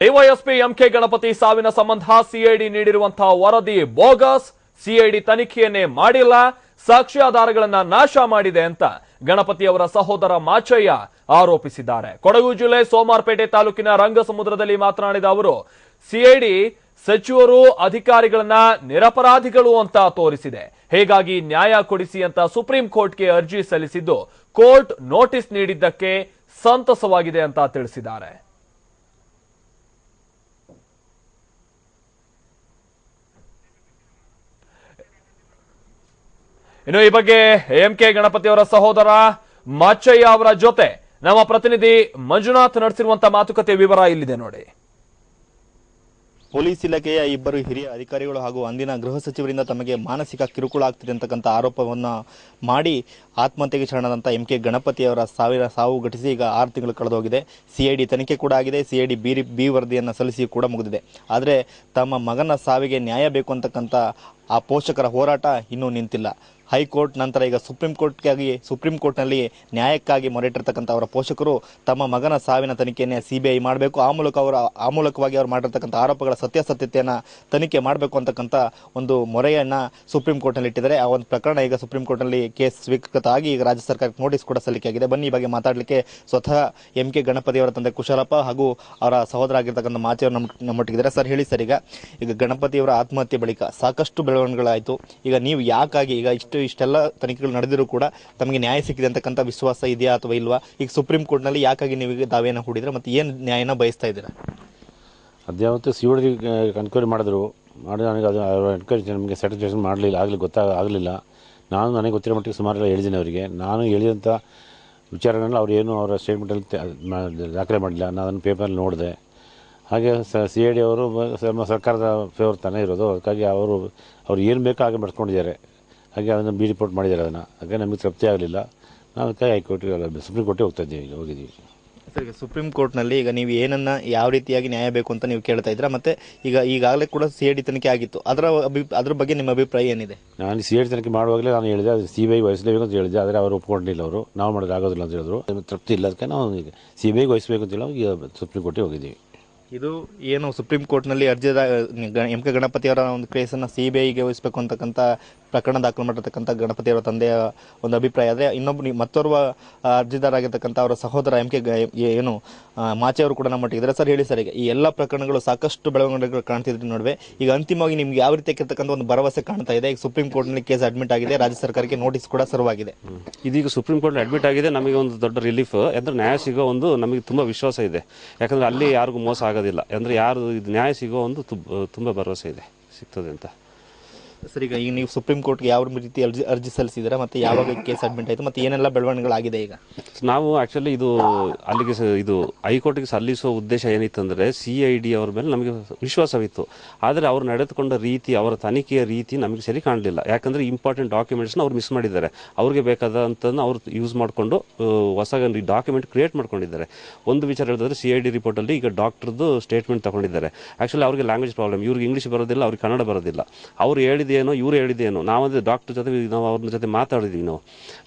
DYSP MK Ganapati ಸಾವಿನ ಸಂಬಂಧ CID ನೀಡಿರುವಂತಹ ವರದಿ ಬೋಗಸ್. ಸಿಐಡಿ ತನಿಖೆಯನ್ನೇ ಮಾಡಿಲ್ಲ. ಸಾಕ್ಷ್ಯಾಧಾರಗಳನ್ನ ನಾಶ ಮಾಡಿದೆ ಅಂತ ಗಣಪತಿಯವರ ಸಹೋದರ ಮಾಚಯ್ಯ ಆರೋಪಿಸಿದ್ದಾರೆ. ಕೊಡಗು ಜಿಲ್ಲೆ ಸೋಮಾರ್ಪೇಟೆ ತಾಲೂಕಿನ ರಂಗಸಮುದ್ರದಲ್ಲಿ ಮಾತನಾಡಿದ ಅವರು ಸಿಐಡಿ ಸಚಿವರು ಅಧಿಕಾರಿಗಳನ್ನ ನಿರಪರಾಧಿಗಳು ಅಂತ ತೋರಿಸಿದೆ. ಹೀಗಾಗಿ ನ್ಯಾಯ ಕೊಡಿಸಿ ಅಂತ ಸುಪ್ರೀಂ ಕೋರ್ಟ್ಗೆ ಅರ್ಜಿ ಸಲ್ಲಿಸಿದ್ದು ಕೋರ್ಟ್ ನೋಟಿಸ್ ನೀಡಿದ್ದಕ್ಕೆ ಸಂತಸವಾಗಿದೆ ಅಂತ ತಿಳಿಸಿದ್ದಾರೆ. ಇನ್ನು ಈ ಬಗ್ಗೆ ಎಂ ಕೆ ಗಣಪತಿ ಅವರ ಸಹೋದರ ಮಾಚಯ್ಯ ಅವರ ಜೊತೆ ನಮ್ಮ ಪ್ರತಿನಿಧಿ ಮಂಜುನಾಥ್ ನಡೆಸಿರುವಂತಹ ಮಾತುಕತೆ ವಿವರ ಇಲ್ಲಿದೆ ನೋಡಿ. ಪೊಲೀಸ್ ಇಲಾಖೆಯ ಇಬ್ಬರು ಹಿರಿಯ ಅಧಿಕಾರಿಗಳು ಹಾಗೂ ಅಂದಿನ ಗೃಹ ಸಚಿವರಿಂದ ತಮಗೆ ಮಾನಸಿಕ ಕಿರುಕುಳ ಆಗ್ತಿದೆ ಅಂತಕ್ಕಂಥ ಆರೋಪವನ್ನು ಮಾಡಿ ಆತ್ಮಹತ್ಯೆಗೆ ಶರಣಾದಂಥ ಎಂ ಕೆ ಗಣಪತಿಯವರ ಸಾವಿರ ಸಾವು ಘಟಿಸಿ ಈಗ ಆರು ತಿಂಗಳು ಕಳೆದೋಗಿದೆ. ಸಿಐಡಿ ತನಿಖೆ ಕೂಡ ಆಗಿದೆ. ಸಿಐಡಿ ಬಿ ಬಿ ವರದಿಯನ್ನು ಸಲ್ಲಿಸಿ ಕೂಡ ಮುಗಿದಿದೆ. ಆದರೆ ತಮ್ಮ ಮಗನ ಸಾವಿಗೆ ನ್ಯಾಯ ಬೇಕು ಅಂತಕ್ಕಂಥ ಆ ಪೋಷಕರ ಹೋರಾಟ ಇನ್ನೂ ನಿಂತಿಲ್ಲ. ಹೈಕೋರ್ಟ್ ನಂತರ ಈಗ ಸುಪ್ರೀಂ ಕೋರ್ಟ್ಗಾಗಿ, ಸುಪ್ರೀಂ ಕೋರ್ಟ್ನಲ್ಲಿ ನ್ಯಾಯಕ್ಕಾಗಿ ಮೊರೆಟಿರ್ತಕ್ಕಂಥ ಅವರ ಪೋಷಕರು ತಮ್ಮ ಮಗನ ಸಾವಿನ ತನಿಖೆಯನ್ನೇ ಸಿಬಿಐ ಮಾಡಬೇಕು. ಆ ಮೂಲಕ ಅವರ, ಆ ಮೂಲಕವಾಗಿ ಅವರು ಮಾಡಿರ್ತಕ್ಕಂಥ ಆರೋಪಗಳ ಸತ್ಯಾಸತ್ಯತೆಯನ್ನು ತನಿಖೆ ಮಾಡಬೇಕು ಅಂತಕ್ಕಂಥ ಒಂದು ಮೊರೆಯನ್ನು ಸುಪ್ರೀಂ ಕೋರ್ಟ್ನಲ್ಲಿ ಇಟ್ಟಿದ್ದಾರೆ. ಆ ಒಂದು ಪ್ರಕರಣ ಈಗ ಸುಪ್ರೀಂ ಕೋರ್ಟ್ನಲ್ಲಿ ಕೇಸ್ ಸ್ವೀಕೃತ ಆಗಿ ಈಗ ರಾಜ್ಯ ಸರ್ಕಾರಕ್ಕೆ ನೋಟಿಸ್ ಕೂಡ ಸಲ್ಲಿಕೆಯಾಗಿದೆ. ಬನ್ನಿ, ಈ ಬಗ್ಗೆ ಮಾತಾಡಲಿಕ್ಕೆ ಸ್ವತಃ ಎಂ ಕೆ ಗಣಪತಿ ಅವರ ತಂದೆ ಕುಶಲಪ್ಪ ಹಾಗೂ ಅವರ ಸಹೋದರ ಆಗಿರ್ತಕ್ಕಂಥ ಮಾಚೆಯವರು ನಮ್ಮ ನಮ್ಮೊಟ್ಟಿಗಿದ್ದಾರೆ. ಸರ್, ಹೇಳಿ ಸರ್, ಈಗ ಈಗ ಗಣಪತಿಯವರ ಆತ್ಮಹತ್ಯೆ ಬಳಿಕ ಸಾಕಷ್ಟು ಬೆಳವಣಿಗೆಗಳಾಯಿತು. ಈಗ ನೀವು ಯಾಕಾಗಿ ಈಗ ಇಷ್ಟು ಇಷ್ಟೆಲ್ಲ ತನಿಖೆಗಳು ನಡೆದಿರೂ ಕೂಡ ತಮಗೆ ನ್ಯಾಯ ಸಿಕ್ಕಿದೆ ಅಂತಕ್ಕಂಥ ವಿಶ್ವಾಸ ಇದೆಯಾ ಅಥವಾ ಇಲ್ವಾ? ಈಗ ಸುಪ್ರೀಂ ಕೋರ್ಟ್ನಲ್ಲಿ ಯಾಕಾಗಿ ನೀವು ದಾವೆಯನ್ನು ಹೂಡಿದ್ರೆ ಮತ್ತೆ ಏನು ನ್ಯಾಯನ ಬಯಸ್ತಾ ಇದ್ದೀರಾ? ಅದ್ಯಾವತ್ತು ಸಿ ಡಿ ಎನ್ಕ್ವೈರಿ ಮಾಡಿದ್ರು. ಮಾಡಿ ನನಗೆ ಅದು ಎನ್ಕ್ವೈರಿ ನಮಗೆ ಸ್ಯಾಟಿಸ್ಫ್ಯಾಕ್ಷನ್ ಮಾಡಲಿಲ್ಲ, ಆಗಲಿ ಗೊತ್ತಾಗ ಆಗಲಿಲ್ಲ. ನಾನು ನನಗೆ ಗೊತ್ತಿರೋ ಮಟ್ಟಿಗೆ ಸುಮಾರು ಎಲ್ಲ ಹೇಳಿದ್ದೀನಿ ಅವರಿಗೆ. ನಾನು ಹೇಳಿದಂಥ ವಿಚಾರಗಳನ್ನ ಅವ್ರು ಏನು ಅವರ ಸ್ಟೇಟ್ಮೆಂಟಲ್ಲಿ ದಾಖಲೆ ಮಾಡಲಿಲ್ಲ ನಾನು ಅದನ್ನು ಪೇಪರಲ್ಲಿ ನೋಡಿದೆ. ಹಾಗೆ ಸಿ ಐ ಡಿ ಅವರು ಸರ್ಕಾರದ ಫೇವರ್ ತಾನೇ ಇರೋದು. ಅದಕ್ಕಾಗಿ ಅವರು, ಅವ್ರು ಏನು ಬೇಕೋ ಹಾಗೆ ಮಾಡಿಸ್ಕೊಂಡಿದ್ದಾರೆ ಹಾಗೆ ಅದನ್ನು ಬಿ ರಿಪೋರ್ಟ್ ಮಾಡಿದ್ದಾರೆ ಅದನ್ನು. ಹಾಗೆ ನಮಗೆ ತೃಪ್ತಿ ಆಗಲಿಲ್ಲ. ನಾವು ಹೈಕೋರ್ಟ್‌ಗೆ ಹೈಕೋರ್ಟಿಗೆ ಸುಪ್ರೀಂ ಕೋರ್ಟಿಗೆ ಹೋಗ್ತಾ ಇದ್ದೀವಿ ಈಗ ಹೋಗಿದ್ದೀವಿ. ಸರ್ ಈಗ ಸುಪ್ರೀಂ ಕೋರ್ಟ್ನಲ್ಲಿ ಈಗ ನೀವು ಏನನ್ನ ಯಾವ ರೀತಿಯಾಗಿ ನ್ಯಾಯ ಬೇಕು ಅಂತ ನೀವು ಕೇಳ್ತಾ ಇದ್ದೀರಾ? ಮತ್ತೆ ಈಗ ಈಗಾಗಲೇ ಕೂಡ ಸಿ ಡಿ ತನಿಖೆ ಆಗಿತ್ತು. ಅದರ ಅಭಿ ಅದ್ರ ಬಗ್ಗೆ ನಿಮ್ಮ ಅಭಿಪ್ರಾಯ ಏನಿದೆ? ನಾನು ಸಿ ಐಡಿ ತನಿಖೆ ಮಾಡುವಾಗಲೇ ನಾನು ಹೇಳಿದೆ ಅದು ಸಿ ಬಿ ಐ ವಹಿಸಲೇಬೇಕು ಅಂತ ಹೇಳಿದೆ ಆದರೆ ಅವರು ಒಪ್ಕೊಂಡಿಲ್ಲ ಅವರು. ನಾವು ಮಾಡೋದು ಆಗೋದಿಲ್ಲ ಅಂತ ಹೇಳಿದ್ರು. ನಮಗೆ ತೃಪ್ತಿ ಇಲ್ಲ ಅದಕ್ಕೆ ನಾವು ಈಗ ಸಿ ಬಿ ಐಗೆ ವಹಿಸಬೇಕು ಅಂತ ಹೇಳಿ ಈಗ ಸುಪ್ರೀಂ ಕೋರ್ಟಿಗೆ ಹೋಗಿದ್ದೀವಿ. ಇದು ಏನು ಸುಪ್ರೀಂ ಕೋರ್ಟ್ನಲ್ಲಿ ಅರ್ಜಿದ ಎಂ ಕೆ ಗಣಪತಿ ಅವರ ಒಂದು ಕೇಸನ್ನು ಸಿ ಬಿ ಐಗೆ ವಹಿಸಬೇಕು ಅಂತಕ್ಕಂಥ ಪ್ರಕರಣ ದಾಖಲು ಮಾಡಿರ್ತಕ್ಕಂಥ ಗಣಪತಿ ಅವರ ತಂದೆಯ ಒಂದು ಅಭಿಪ್ರಾಯ. ಆದರೆ ಇನ್ನೊಬ್ಬ ಮತ್ತೋರ್ವ ಅರ್ಜಿದಾರಾಗಿರ್ತಕ್ಕಂಥ ಅವರ ಸಹೋದರ ಎಂ ಕೆ ಏನು ಮಾಚೆ ಅವರು ಕೂಡ ನಮ್ಮ ಇದ್ದಾರೆ. ಸರ್, ಹೇಳಿ ಸರ್, ಈಗ ಈ ಎಲ್ಲ ಪ್ರಕರಣಗಳು ಸಾಕಷ್ಟು ಬೆಳವಣಿಗೆಗಳು ಕಾಣ್ತಿದ್ರು ನಡುವೆ. ಈಗ ಅಂತಿಮವಾಗಿ ನಿಮ್ಗೆ ಯಾವ ರೀತಿ ರೀತಿಯಾಗಿರ್ತಕ್ಕಂಥ ಒಂದು ಭರವಸೆ ಕಾಣ್ತಾ ಇದೆ? ಈಗ ಸುಪ್ರೀಂ ಕೋರ್ಟ್ನಲ್ಲಿ ಕೇಸ್ ಅಡ್ಮಿಟ್ ಆಗಿದೆ, ರಾಜ್ಯ ಸರ್ಕಾರಕ್ಕೆ ನೋಟಿಸ್ ಕೂಡ ಸರ್ವಾಗಿದೆ. ಇದೀಗ ಸುಪ್ರೀಂ ಕೋರ್ಟ್ ಅಡ್ಮಿಟ್ ಆಗಿದೆ, ನಮಗೆ ಒಂದು ದೊಡ್ಡ ರಿಲೀಫ್ ಅಂದ್ರೆ ನ್ಯಾಯ ಸಿಗೋ ಒಂದು ನಮಗೆ ತುಂಬಾ ವಿಶ್ವಾಸ ಇದೆ. ಯಾಕಂದ್ರೆ ಅಲ್ಲಿ ಯಾರಿಗೂ ಮೋಸ ಆಗೋದಿಲ್ಲ. ಅಂದ್ರೆ ಯಾರು ಇದು ನ್ಯಾಯ ಸಿಗೋ ಒಂದು ತುಂಬಾ ಭರವಸೆ ಇದೆ, ಸಿಗ್ತದೆ ಅಂತ. ಸರ್, ಈಗ ಈಗ ನೀವು ಸುಪ್ರೀಂ ಕೋರ್ಟ್ಗೆ ಯಾವ ರೀತಿ ಅರ್ಜಿ ಅರ್ಜಿ ಸಲ್ಲಿಸಿದ್ದೀರಾ ಮತ್ತೆ ಯಾವಾಗ ಕೇಸ್ ಅಡ್ಮಿಟ್ ಆಯಿತು ಮತ್ತೆ ಏನೆಲ್ಲ ಬೆಳವಣಿಗೆಗಳಾಗಿದೆ ಈಗ? ನಾವು ಆ್ಯಕ್ಚುಲಿ ಇದು ಅಲ್ಲಿಗೆ ಇದು ಹೈಕೋರ್ಟ್ಗೆ ಸಲ್ಲಿಸುವ ಉದ್ದೇಶ ಏನಿತ್ತಂದರೆ ಸಿ ಐ ಡಿ ಅವ್ರ ಮೇಲೆ ನಮಗೆ ವಿಶ್ವಾಸವಿತ್ತು. ಆದರೆ ಅವ್ರು ನಡೆದುಕೊಂಡ ರೀತಿ, ಅವರ ತನಿಖೆಯ ರೀತಿ ನಮಗೆ ಸರಿ ಕಾಣಲಿಲ್ಲ. ಯಾಕಂದರೆ ಇಂಪಾರ್ಟೆಂಟ್ ಡಾಕ್ಯುಮೆಂಟ್ಸ್ನ ಅವ್ರು ಮಿಸ್ ಮಾಡಿದ್ದಾರೆ. ಅವ್ರಿಗೆ ಬೇಕಾದಂಥದ್ದನ್ನ ಅವ್ರು ಯೂಸ್ ಮಾಡಿಕೊಂಡು ಹೊಸ ಡಾಕ್ಯುಮೆಂಟ್ ಕ್ರಿಯೇಟ್ ಮಾಡ್ಕೊಂಡಿದ್ದಾರೆ. ಒಂದು ವಿಚಾರ ಹೇಳಿದ್ರೆ ಸಿ ಐ ಡಿ ರಿಪೋರ್ಟಲ್ಲಿ ಈಗ ಡಾಕ್ಟರ್ದು ಸ್ಟೇಟ್ಮೆಂಟ್ ತಗೊಂಡಿದ್ದಾರೆ. ಆ್ಯಕ್ಚುಲಿ ಅವ್ರಿಗೆ ಲ್ಯಾಂಗ್ವೇಜ್ ಪ್ರಾಬ್ಲಮ್ ಇವ್ರಿಗೆ ಇಂಗ್ಲೀಷ್ ಬರೋದಿಲ್ಲ, ಅವ್ರಿಗೆ ಕನ್ನಡ ಬರೋದಿಲ್ಲ. ಅವ್ರು ಹೇಳಿದೇನೋ ಇವರು ಹೇಳಿದೇನೋ ನಾವಂದರೆ ಡಾಕ್ಟರ್ ಜೊತೆ ನಾವು ಅವ್ರ ಜೊತೆ ಮಾತಾಡಿದ್ವಿ ನಾವು.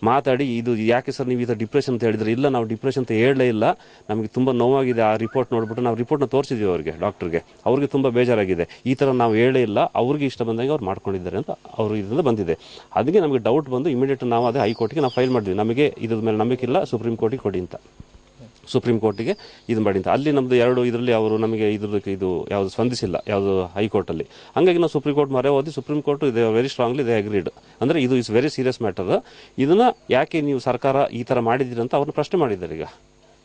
ಮಾತಾಡಿ, ಇದು ಯಾಕೆ ಸರ್ ನೀವು ಇದು ಡಿಪ್ರೆಷನ್ ಅಂತ ಹೇಳಿದ್ರೆ, ಇಲ್ಲ ನಾವು ಡಿಪ್ರೆಷನ್ ಅಂತ ಹೇಳಲೇ ಇಲ್ಲ. ನಮಗೆ ತುಂಬ ನೋವಾಗಿದೆ ಆ ರಿಪೋರ್ಟ್ ನೋಡ್ಬಿಟ್ಟು ನಾವು ರಿಪೋರ್ಟ್ನ ತೋರಿಸಿದ್ವಿ ಅವ್ರಿಗೆ ಡಾಕ್ಟ್ರಿಗೆ ಅವ್ರಿಗೆ ತುಂಬ ಬೇಜಾರಾಗಿದೆ. ಈ ಥರ ನಾವು ಹೇಳೇ ಇಲ್ಲ. ಅವ್ರಿಗೆ ಇಷ್ಟ ಬಂದಾಗ ಅವ್ರು ಮಾಡ್ಕೊಂಡಿದ್ದಾರೆ ಅಂತ ಅವರು ಇದರಿಂದ ಬಂದಿದೆ. ಅದಕ್ಕೆ ನಮಗೆ ಡೌಟ್ ಬಂದು ಇಮಿಡಿಯೇಟ್ ನಾವು ಅದೇ ಹೈಕೋರ್ಟಿಗೆ ನಾವು ಫೈಲ್ ಮಾಡಿದ್ವಿ. ನಮಗೆ ಇದ್ರ ಮೇಲೆ ನಂಬಿಕೆ ಇಲ್ಲ, ಸುಪ್ರೀಂ ಕೋರ್ಟಿಗೆ ಕೊಡಿ ಅಂತ. ಸುಪ್ರೀಂ ಕೋರ್ಟಿಗೆ ಇದು ಮಾಡಿ ಅಂತ. ಅಲ್ಲಿ ನಮ್ಮದು ಎರಡು ಇದರಲ್ಲಿ ಅವರು ನಮಗೆ ಇದ್ರದಕ್ಕೆ ಇದು ಯಾವುದು ಸ್ಪಂದಿಸಿಲ್ಲ, ಯಾವುದು ಹೈಕೋರ್ಟಲ್ಲಿ ಹಂಗಾಗಿ ನಾವು ಸುಪ್ರೀಂ ಕೋರ್ಟ್ ಮರೆ ಓದಿ ಸುಪ್ರೀಂ ಕೋರ್ಟ್ ಇದೆ ವೆರಿ ಸ್ಟ್ರಾಂಗ್ಲಿ ಇದೆ ಅಗ್ರೀಡ್ ಅಂದರೆ ಇದು ಇಸ್ ವೆರಿ ಸೀರಿಯಸ್ ಮ್ಯಾಟರ್ ಇದನ್ನ ಯಾಕೆ ನೀವು ಸರ್ಕಾರ ಈ ಥರ ಮಾಡಿದ್ದೀರಿ ಅಂತ ಅವ್ರನ್ನ ಪ್ರಶ್ನೆ ಮಾಡಿದ್ದಾರೆ ಈಗ.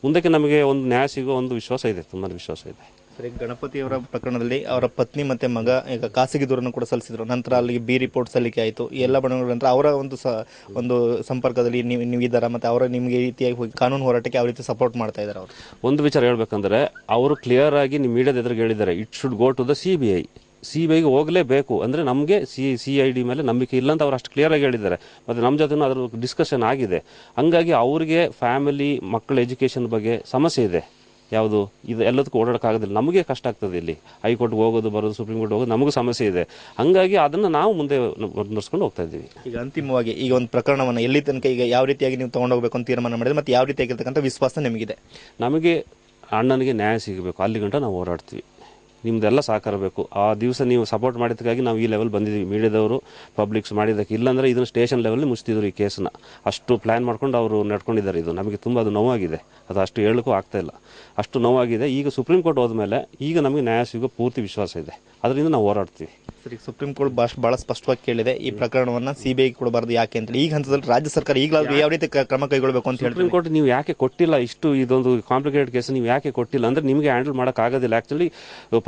ಮುಂದಕ್ಕೆ ನಮಗೆ ಒಂದು ನ್ಯಾಯ ಸಿಗೋ ಒಂದು ವಿಶ್ವಾಸ ಇದೆ ತುಂಬ ವಿಶ್ವಾಸ ಇದೆ. ಸರಿ ಗಣಪತಿ ಅವರ ಪ್ರಕರಣದಲ್ಲಿ ಅವರ ಪತ್ನಿ ಮತ್ತೆ ಮಗ ಈಗ ಖಾಸಗಿ ದೂರನ್ನು ಕೂಡ ಸಲ್ಲಿಸಿದ್ರು. ನಂತರ ಅಲ್ಲಿಗೆ ಬಿ ರಿಪೋರ್ಟ್ ಸಲ್ಲಿಕೆ ಆಯಿತು. ಎಲ್ಲ ಬಣಗಳ ನಂತರ ಅವರ ಒಂದು ಒಂದು ಸಂಪರ್ಕದಲ್ಲಿ ನೀವು ನೀವು ಇದ್ದಾರಾ ಮತ್ತೆ ಅವರ ನಿಮಗೆ ರೀತಿಯಾಗಿ ಹೋಗಿ ಕಾನೂನು ಹೋರಾಟಕ್ಕೆ ಯಾವ ರೀತಿ ಸಪೋರ್ಟ್ ಮಾಡ್ತಾ ಇದ್ದಾರೆ ಅವರು? ಒಂದು ವಿಚಾರ ಹೇಳ್ಬೇಕಂದ್ರೆ ಅವರು ಕ್ಲಿಯರ್ ಆಗಿ ನಿಮ್ಮ ಮೀಡಿಯಾದ ಹೇಳಿದ್ದಾರೆ it should go to the C B I C B ಐಗೆ ಹೋಗಲೇಬೇಕು. ಅಂದರೆ ನಮಗೆ ಸಿ ಸಿ ಐ ಡಿ ಮೇಲೆ ನಂಬಿಕೆ ಇಲ್ಲ ಅಂತ ಅವ್ರು ಅಷ್ಟು ಕ್ಲಿಯರಾಗಿ ಹೇಳಿದ್ದಾರೆ. ಮತ್ತು ನಮ್ಮ ಜೊತೆ ಅದ್ರ ಡಿಸ್ಕಷನ್ ಆಗಿದೆ. ಹಂಗಾಗಿ ಅವರಿಗೆ ಫ್ಯಾಮಿಲಿ ಮಕ್ಕಳ ಎಜುಕೇಷನ್ ಬಗ್ಗೆ ಸಮಸ್ಯೆ ಇದೆ. ಯಾವುದು? ಇದು ಎಲ್ಲದಕ್ಕೂ ಓಡಾಡೋಕ್ಕಾಗೋದಿಲ್ಲ ನಮಗೆ ಕಷ್ಟ ಆಗ್ತದೆ ಇಲ್ಲಿ. ಹೈಕೋರ್ಟ್ಗೆ ಹೋಗೋದು ಬರೋದು ಸುಪ್ರೀಂ ಕೋರ್ಟ್ ಹೋಗೋದು ನಮಗೂ ಸಮಸ್ಯೆ ಇದೆ. ಹಾಗಾಗಿ ಅದನ್ನು ನಾವು ಮುಂದೆ ನಡ್ಸ್ಕೊಂಡು ಹೋಗ್ತಾ ಇದ್ದೀವಿ. ಈಗ ಅಂತಿಮವಾಗಿ ಈಗ ಒಂದು ಪ್ರಕರಣವನ್ನು ಎಲ್ಲಿ ತನಕ ಈಗ ಯಾವ ರೀತಿಯಾಗಿ ನೀವು ತಗೊಂಡೋಗ್ಬೇಕು ಅಂತ ತೀರ್ಮಾನ ಮಾಡಿದ್ರೆ ಮತ್ತು ಯಾವ ರೀತಿಯಾಗಿರ್ತಕ್ಕಂಥ ವಿಶ್ವಾಸ ನಿಮಗಿದೆ? ನಮಗೆ ಅಣ್ಣನಿಗೆ ನ್ಯಾಯ ಸಿಗಬೇಕು. ಅಲ್ಲಿಗಂಟ ನಾವು ಹೋರಾಡ್ತೀವಿ ನಿಮ್ದೆಲ್ಲ ಸಹಕಾರ ಬೇಕು. ಆ ದಿವಸ ನೀವು ಸಪೋರ್ಟ್ ಮಾಡಿದ್ದಕ್ಕಾಗಿ ನಾವು ಈ ಲೆವೆಲ್ ಬಂದಿದ್ದೀವಿ. ಮೀಡಿಯಾದವರು ಪಬ್ಲಿಕ್ಸ್ ಮಾಡಿದ್ದಕ್ಕೆ. ಇಲ್ಲಾಂದರೆ ಇದನ್ನು ಸ್ಟೇಷನ್ ಲೆವೆಲ್ ಮುಚ್ತಿದ್ರು ಈ ಕೇಸನ್ನ ಅಷ್ಟು ಪ್ಲ್ಯಾನ್ ಮಾಡ್ಕೊಂಡು ಅವರು ನಡ್ಕೊಂಡಿದ್ದಾರೆ ಇದು. ನಮಗೆ ತುಂಬ ಅದು ನೋವಾಗಿದೆ. ಅದು ಅಷ್ಟು ಹೇಳಕ್ಕೂ ಆಗ್ತಾ ಇಲ್ಲ. ಅಷ್ಟು ನೋವಾಗಿದೆ. ಈಗ ಸುಪ್ರೀಂ ಕೋರ್ಟ್ ಹೋದ್ಮೇಲೆ ಈಗ ನಮಗೆ ನ್ಯಾಯ ಸಿಗೋ ಪೂರ್ತಿ ವಿಶ್ವಾಸ ಇದೆ. ಅದರಿಂದ ನಾವು ಹೋರಾಡ್ತೀವಿ. ಸರಿ ಸುಪ್ರೀಂ ಕೋರ್ಟ್ ಭಾಷ ಬಹಳ ಸ್ಪಷ್ಟವಾಗಿ ಕೇಳಿದೆ. ಈ ಪ್ರಕರಣವನ್ನ ಸಿಬಿಐ ಕೊಡಬಾರದು ಯಾಕೆ ಅಂತ ಈಗ ಹಂತದಲ್ಲಿ ರಾಜ್ಯ ಸರ್ಕಾರ ಈಗಲಾದ್ರೂ ಯಾವ ರೀತಿ ಕ್ರಮ ಕೈಗೊಳ್ಳಬೇಕು ಅಂತ ಸುಪ್ರೀಂ ಕೋರ್ಟ್ ನೀವು ಯಾಕೆ ಕೊಟ್ಟಿಲ್ಲ? ಇಷ್ಟು ಇದೊಂದು ಕಾಂಪ್ಲಿಕೇಟೆಡ್ ಕೇಸ್ ನೀವು ಯಾಕೆ ಕೊಟ್ಟಿಲ್ಲ? ಅಂದ್ರೆ ನಿಮಗೆ ಹ್ಯಾಂಡಲ್ ಮಾಡಕ್ ಆಗೋದಿಲ್ಲ. Actually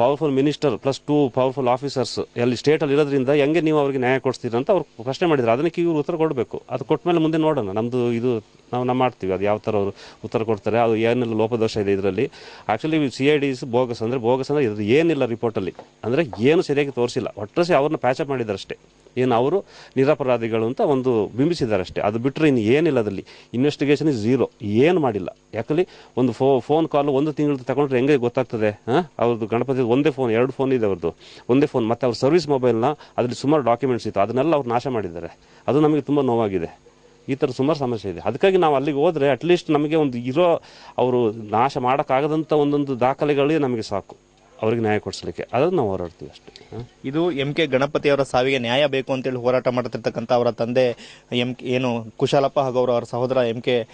powerful minister plus two powerful officers ಅಲ್ಲಿ ಸ್ಟೇಟ್ ಅಲ್ಲಿ ಇರೋದ್ರಿಂದ ಹೆಂಗೆ ನೀವು ಅವ್ರಿಗೆ ನ್ಯಾಯ ಕೊಡ್ತೀರಾ ಅಂತ ಅವ್ರು ಪ್ರಶ್ನೆ ಮಾಡಿದ್ರು. ಅದಕ್ಕೆ ಇವ್ರು ಉತ್ತರ ಕೊಡಬೇಕು. ಅದು ಕೊಟ್ಟ ಮೇಲೆ ಮುಂದೆ ನೋಡೋಣ. ನಮ್ದು ಇದು ನಾವು ನಮ್ಮ ಮಾಡ್ತೀವಿ. ಅದು ಯಾವ ಥರ ಅವರು ಉತ್ತರ ಕೊಡ್ತಾರೆ. ಅದು ಏನೆಲ್ಲ ಲೋಪದೋಷ ಇದೆ ಇದರಲ್ಲಿ. Actually C I D is bogus ಅಂದರೆ ಬೋಗಸ್ ಅಂದರೆ ಇದು ಏನಿಲ್ಲ ರಿಪೋರ್ಟಲ್ಲಿ ಅಂದರೆ ಏನು ಸರಿಯಾಗಿ ತೋರಿಸಿಲ್ಲ. ಒಟ್ಟರೆ ಅವ್ರನ್ನ ಪ್ಯಾಚಪ್ ಮಾಡಿದಾರಷ್ಟೇ. ಏನು ಅವರು ನಿರಪರಾಧಿಗಳು ಅಂತ ಒಂದು ಬಿಂಬಿಸಿದಾರಷ್ಟೇ. ಅದು ಬಿಟ್ಟರೆ ಇನ್ನು ಏನಿಲ್ಲ ಅದರಲ್ಲಿ. ಇನ್ವೆಸ್ಟಿಗೇಷನ್ ಇಸ್ ಝೀರೋ ಏನು ಮಾಡಿಲ್ಲ. ಯಾಕಂದ್ರೆ ಒಂದು ಫೋ ಫೋನ್ ಕಾಲು ಒಂದು ತಿಂಗಳು ತಗೊಂಡ್ರೆ ಹೆಂಗೆ ಗೊತ್ತಾಗ್ತದೆ? ಹಾಂ? ಅವ್ರದ್ದು ಗಣಪತಿ ಒಂದೇ ಫೋನ್ ಎರಡು ಫೋನ್ ಇದೆ ಅವ್ರದ್ದು. ಒಂದೇ ಫೋನ್ ಮತ್ತು ಅವ್ರ ಸರ್ವಿಸ್ ಮೊಬೈಲ್ನ ಅದರಲ್ಲಿ ಸುಮಾರು ಡಾಕ್ಯುಮೆಂಟ್ಸ್ ಇತ್ತು. ಅದನ್ನೆಲ್ಲ ಅವ್ರು ನಾಶ ಮಾಡಿದ್ದಾರೆ. ಅದು ನಮಗೆ ತುಂಬ ನೋವಾಗಿದೆ. ಈ ಥರ ಸುಮಾರು ಸಮಸ್ಯೆ ಇದೆ. ಅದಕ್ಕಾಗಿ ನಾವು ಅಲ್ಲಿಗೆ ಹೋದರೆ ಅಟ್ಲೀಸ್ಟ್ ನಮಗೆ ಒಂದು ಇರೋ, ಅವರು ನಾಶ ಮಾಡೋಕ್ಕಾಗದಂಥ ಒಂದೊಂದು ದಾಖಲೆಗಳೇ ನಮಗೆ ಸಾಕು. ಅವ್ರಿಗೆ ನ್ಯಾಯ ಕೊಡಿಸ್ಲಿಕ್ಕೆ. ಅದನ್ನು ನಾವು ಹೋರಾಡ್ತೀವಿ ಅಷ್ಟೇ. ಇದು ಎಂ ಕೆ ಗಣಪತಿ ಅವರ ಸಾವಿಗೆ ನ್ಯಾಯ ಬೇಕು ಅಂತೇಳಿ ಹೋರಾಟ ಮಾಡ್ತಿರ್ತಕ್ಕಂಥ ಅವರ ತಂದೆ ಎಂ ಏನು ಕುಶಾಲಪ್ಪ ಹಾಗೂ ಅವರ ಅವರ ಸಹೋದರ ಎಂ ಕೆ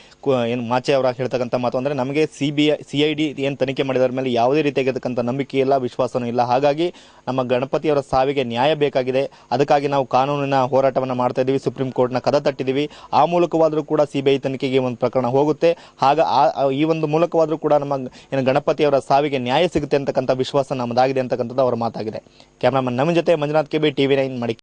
ಏನು ಮಾಚೆ ಅವರ ಹೇಳ್ತಕ್ಕಂಥ ಮಾತು. ಅಂದರೆ ನಮಗೆ C B I C I D ಏನು ತನಿಖೆ ಮಾಡಿದ್ರ ಮೇಲೆ ಯಾವುದೇ ರೀತಿಯಾಗಿರ್ತಕ್ಕಂಥ ನಂಬಿಕೆ ಇಲ್ಲ, ವಿಶ್ವಾಸನೂ ಇಲ್ಲ. ಹಾಗಾಗಿ ನಮ್ಮ ಗಣಪತಿಯವರ ಸಾವಿಗೆ ನ್ಯಾಯ ಬೇಕಾಗಿದೆ. ಅದಕ್ಕಾಗಿ ನಾವು ಕಾನೂನಿನ ಹೋರಾಟವನ್ನು ಮಾಡ್ತಾ ಇದ್ದೀವಿ. ಸುಪ್ರೀಂ ಕೋರ್ಟ್ನ ಕದ ತಟ್ಟಿದ್ದೀವಿ. ಆ ಮೂಲಕವಾದರೂ ಕೂಡ ಸಿ ಬಿ ಐ ತನಿಖೆಗೆ ಒಂದು ಪ್ರಕರಣ ಹೋಗುತ್ತೆ. ಹಾಗ ಆ- ಆ- ಈ ಒಂದು ಮೂಲಕವಾದರೂ ಕೂಡ ನಮ್ಮ ಏನು ಗಣಪತಿಯವರ ಸಾವಿಗೆ ನ್ಯಾಯ ಸಿಗುತ್ತೆ ಅಂತಕ್ಕಂಥ ವಿಶ್ವಾಸ ನಮ್ಮದಾಗಿದೆ ಅಂತಕ್ಕಂಥದ್ದು ಅವರ ಮಾತಾಗಿದೆ. ಕ್ಯಾಮ್ರಾಮನ್ ನಮ್ಮ ಜೊತೆ Manjunath K B TV nine ಮಡಿಕೆ